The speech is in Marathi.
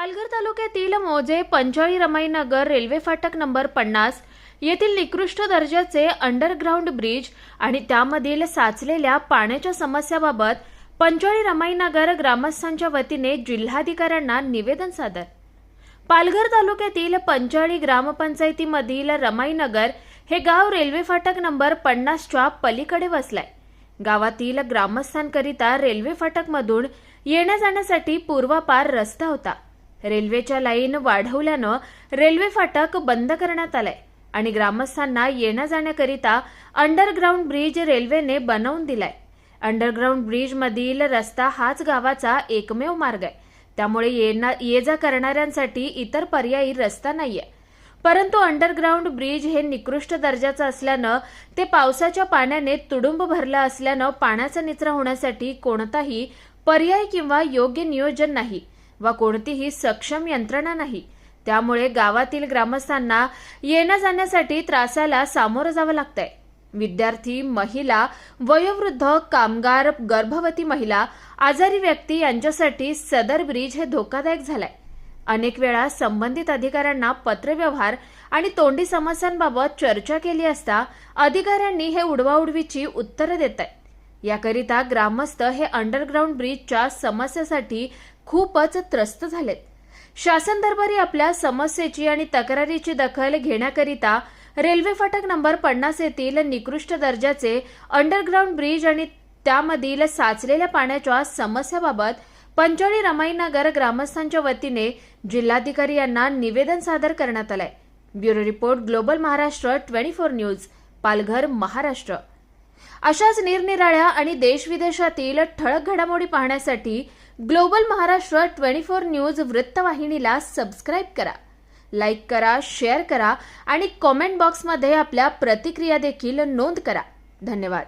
पालघर तालुक्यातील मोजे पंचाळी रमाईनगर रेल्वे फाटक नंबर पन्नास येथील निकृष्ट दर्जाचे अंडरग्राऊंड ब्रिज आणि त्यामधील साचलेल्या पाण्याच्या समस्याबाबत पंचाळी रमाईनगर ग्रामस्थांच्या वतीने जिल्हाधिकाऱ्यांना निवेदन सादर. पालघर तालुक्यातील पंचाळी ग्रामपंचायतीमधील रमाईनगर हे गाव रेल्वे फाटक नंबर पन्नासच्या पलीकडे वसलाय. गावातील ग्रामस्थांकरिता रेल्वे फाटकमधून येण्या जाण्यासाठी पूर्वापार रस्ता होता. रेल्वेच्या लाईन वाढवल्यानं रेल्वे फाटक बंद करण्यात आलाय आणि ग्रामस्थांना येण्या जाण्याकरिता अंडरग्राऊंड ब्रिज रेल्वेने बनवून दिलाय. अंडरग्राऊंड ब्रिज मधील रस्ता हाच गावाचा एकमेव मार्ग आहे. त्यामुळे ये जा करणाऱ्यांसाठी इतर पर्यायी रस्ता नाहीये. परंतु अंडरग्राऊंड ब्रिज हे निकृष्ट दर्जाचं असल्यानं ते पावसाच्या पाण्याने तुडुंब भरलं असल्यानं पाण्याचा निचरा होण्यासाठी कोणताही पर्याय किंवा योग्य नियोजन नाही. वा कोणतीही सक्षम यंत्रणा नाही. त्यामुळे गावातील ग्रामस्थांना येण्या जाण्यासाठी त्रासाला सामोरं जावं लागतंय. विद्यार्थी महिला वयोवृद्ध कामगार गर्भवती महिला आजारी व्यक्ती यांच्यासाठी सदर ब्रिज हे धोकादायक झालाय. अनेक वेळा संबंधित अधिकाऱ्यांना पत्रव्यवहार आणि तोंडी समस्यांबाबत चर्चा केली असता अधिकाऱ्यांनी हे उडवाउडवीची उत्तरं देत आहेत याकरिता ग्रामस्थ हे अंडरग्राऊंड ब्रिजच्या समस्येसाठी खूपच त्रस्त झालेत. शासन दरबारी आपल्या समस्येची आणि तक्रारीची दखल घेण्याकरिता रेल्वे फाटक नंबर पन्नास येथील निकृष्ट दर्जाचे अंडरग्राऊंड ब्रिज आणि त्यामधील साचलेल्या पाण्याच्या समस्याबाबत पंचोळी रमाईनगर ग्रामस्थांच्या वतीने जिल्हाधिकारी यांना निवेदन सादर करण्यात आलंय. Bureau report global Maharashtra twenty four news Palghar Maharashtra. अशाच निरनिराळ्या आणि देशविदेशातील ठळक घडामोडी पाहण्यासाठी global Maharashtra twenty four news वृत्तवाहिनीला सबस्क्राईब करा लाईक करा शेअर करा आणि कॉमेंट बॉक्समध्ये आपल्या प्रतिक्रिया देखील नोंद करा. धन्यवाद.